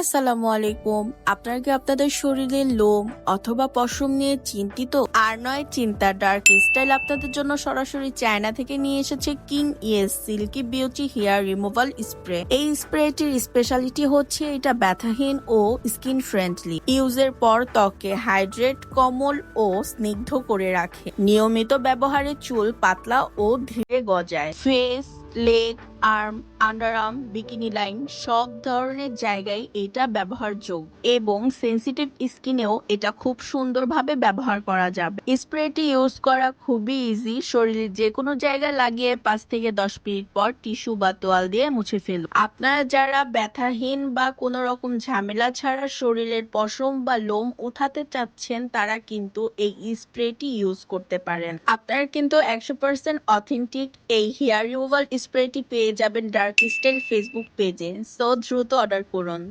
আসসালামু আলাইকুম। আপনারা কি আপনাদের শরীরের লোম অথবা পশম নিয়ে চিন্তিত? আর নয় চিন্তা ডার্ক স্টাইল আপনাদের জন্য সরাসরি চায়না থেকে নিয়ে এসেছে king yes silky beauty hair removal spray এই স্প্রেটির স্পেশালিটি হচ্ছে এটা ব্যথাহীন ও স্কিন ফ্রেন্ডলি ইউজের পর ত্বকে হাইড্রেট কমল ও স্নিগ্ধ করে রাখে। নিয়মিত ব্যবহারে চুল পাতলা ও ধীরে গজায়। Face leg arm, underarm, bikini line, সব ধরনের জায়গায় এটা ব্যবহারযোগ্য এবং সেন্সিটিভ স্কিনেও এটা খুব সুন্দরভাবে ব্যবহার করা যাবে। স্প্রেটি ইউজ করা খুবই ইজি শরীরের যে কোনো জায়গায় লাগিয়ে পাঁচ থেকে দশ মিনিট পর টিস্যু বা তোয়াল দিয়ে মুছে ফেলুন। আপনারা যারা ব্যথাহীন বা কোনো রকম ঝামেলা ছাড়া শরীরের পশম বা লোম উঠাতে চাচ্ছেন, তারা কিন্তু এই স্প্রেটি ইউজ করতে পারেন। আপনারা কিন্তু একশো পার্সেন্ট অথেন্টিক এই হেয়ার রিমুভাল স্প্রেটি পেয়ে যাবেন ডার্ক স্টাইল ফেসবুক পেজে সো দ্রুত অর্ডার করুন।